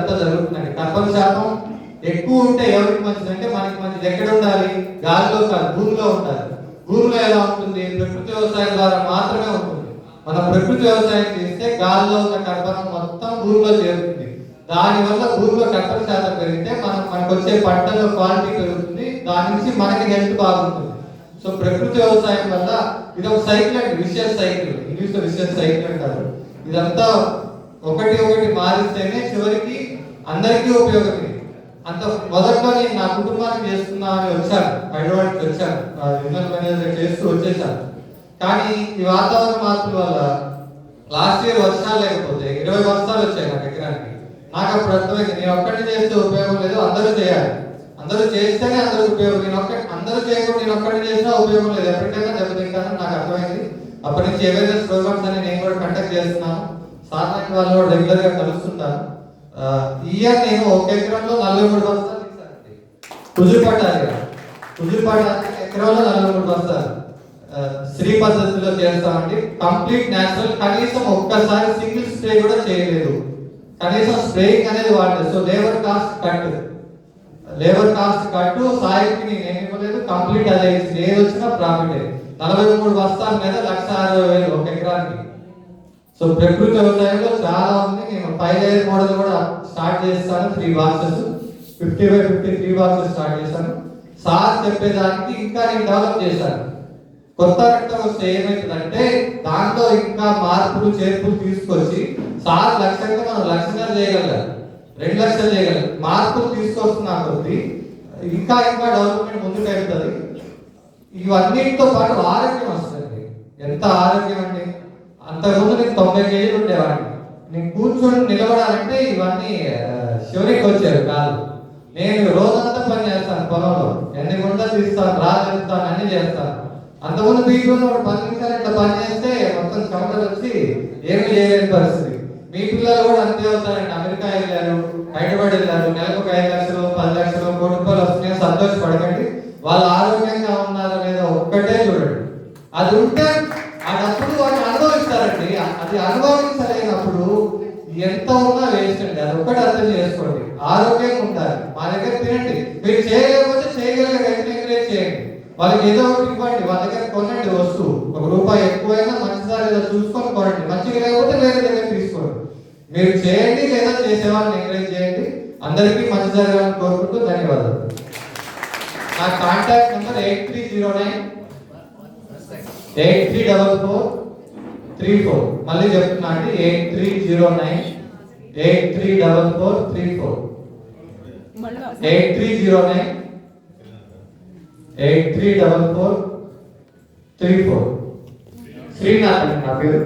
ఇదంతా జరుగుతుందండి కర్బన శాతం ఎక్కువ ఉంటే ఎవరికి మంచిది అంటే మనకి మంచిది? ఎక్కడ ఉండాలి? గాలిలో కాదు భూమిలో ఉండాలి. భూమిలో ఎలా ఉంటుంది? ప్రకృతి వ్యవసాయం ద్వారా మాత్రమే ఉంటుంది. మనం ప్రకృతి వ్యవసాయం చేస్తే గాలిలో ఉన్న కర్బనం మొత్తం భూమిలో చేరుతుంది. దానివల్ల భూమిలో కర్బన శాతం పెరిగితే మనం మనకు వచ్చే పంటల క్వాలిటీ పెరుగుతుంది. దాని నుంచి మనకి హెల్త్ బాగుంటుంది. సో ప్రకృతి వ్యవసాయం వల్ల ఇది ఒక సైకిల్ అండి విషయస్ సైకిల్. ఇంగ్లీష్లో విషయస్ సైకిల్ అంటారు. ఇదంతా ఒకటి ఒకటి మారిస్తేనే చివరికి అందరికీ ఉపయోగమే. అంత మొదట్లో నేను నా కుటుంబానికి చేస్తున్నా అని వచ్చాను. హైదరాబాద్కి వచ్చాను. మేనేజర్ చేస్తూ వచ్చేసాను. కానీ ఈ వాతావరణ మార్పుల వల్ల లాస్ట్ ఇయర్ వర్షాలు లేకపోతే ఇరవై వర్షాలు వచ్చాయి నాకు ఎకరానికి నాకు అప్పుడు అర్థమైంది నేను ఒక్కటి చేస్తే ఉపయోగం లేదు అందరూ చేయాలి. అందరూ చేస్తేనే అందరూ ఉపయోగం. నేను ఒక్క అందరూ చేయకుండా నేను ఒక్కటి చేసినా ఉపయోగం లేదు. ఎప్పటికైనా దెబ్బతింటానని నాకు అర్థమైంది. అప్పటి నుంచి అవేర్నెస్ ప్రోగ్రామ్స్ అని నేను కూడా కండక్ట్ చేస్తున్నాను. సాధారణ వాళ్ళు కూడా రెగ్యులర్ కలుస్తుంటాను ఇయర్ నేను ఒక ఎకరంలో నలభై మూడు బస్తాలు ఇస్తానండి. కుజుపట్టాలి కుజుపట్టాలి ఎకరంలో నలభై మూడు బస్తాలు. శ్రీ పద్ధతిలో చేస్తామండి. కంప్లీట్ న్యాచురల్ కనీసం ఒక్కసారి సింగిల్ స్ప్రే కూడా చేయలేదు. కనీసం స్ప్రేయింగ్ అనేది వాడలేదు. So labour cost cut. Labour cost cut సాయికి నేను ఏమి ఇవ్వలేదు. కంప్లీట్ అదే ఏది వచ్చినా ప్రాఫిటే. నలభై మూడు బస్తాల మీద లక్ష అరవై వేలు ఒక ఎకరానికి. సో ప్రకృతి వ్యవసాయంలో చాలా ఉంది నేను ఫైవ్ లేయర్ మోడల్ కూడా స్టార్ట్ చేస్తాను three boxes fifty by fifty three boxes start చేశాను సార్ చెప్పేదానికి ఇంకా నేను డెవలప్ చేశాను. కొత్త రక్తం వస్తే ఏమవుతుందంటే దాంట్లో ఇంకా మార్పులు చేర్పులు తీసుకొచ్చి సార్ లక్ష్యంగా మనం లక్ష్యంగా చేయగలరు రెండు లక్షలు చేయగలం మార్పులు తీసుకొస్తున్నా కొద్ది ఇంకా ఇంకా డెవలప్మెంట్ ముందుకు వెళ్తుంది. ఇవన్నిటితో పాటు ఆరోగ్యం వస్తుంది ఎంత ఆరోగ్యం అండి అంతకుముందు నేను తొంభై కేజీలు ఉండేవాడిని. నేను కూర్చొని నిలబడాలంటే ఇవన్నీ ఆ, శివరికి వచ్చారు కాదు. నేను రోజంతా పని చేస్తాను పొలంలో. ఎన్ని గుంటలు తీస్తాను రా తీస్తాను అన్ని చేస్తాను. అంతకుముందు బీపీలో ఒక పది నిమిషాలు ఇట్లా పని చేస్తే మొత్తం చెమటలు వచ్చి ఏమీ చేయలేని పరిస్థితి. మీ పిల్లలు కూడా అంతే అవుతారండి. అమెరికా వెళ్ళారు హైదరాబాద్ వెళ్ళారు నెలకు ఒక ఐదు లక్షలు పది లక్షలు కోటి రూపాయలు వస్తున్నాయి సంతోషపడకండి. వాళ్ళు ఆరోగ్యంగా ఉన్నారా లేదా ఒక్కటే చూడండి. అది ఉంటే ఆ డబ్బులు వాళ్ళు అనుభవిస్తారండి అది అనుభవించలేనప్పుడు ఎంత ఉన్నా వేస్ట్ అండి. అది ఒక్కటి అర్థం చేసుకోండి. ఆరోగ్యంగా ఉండాలి. మా దగ్గర తినండి. మీరు చేయలేకపోతే చేయగలిగే రైతులు ఎంకరేజ్ చేయండి. వాళ్ళకి ఏదో ఒకటి ఇవ్వండి. వాళ్ళ దగ్గర కొనండి వస్తువు. ఒక రూపాయి ఎక్కువైనా మంచిదా లేదా చూసుకొని కొనండి. మంచిగా లేకపోతే వేరే దగ్గర తీసుకోండి. మీరు చేయండి లేదా చేసేవాళ్ళని ఎంకరేజ్ చేయండి. అందరికీ మంచి జరగాలని కోరుకుంటూ ధన్యవాదాలు. నా contact number eight three zero nine eight three double four three four మళ్ళీ చెప్తున్నా అండి eight three zero nine eight three double four three four eight three zero nine eight three double four three four Srinath అండి నా పేరు.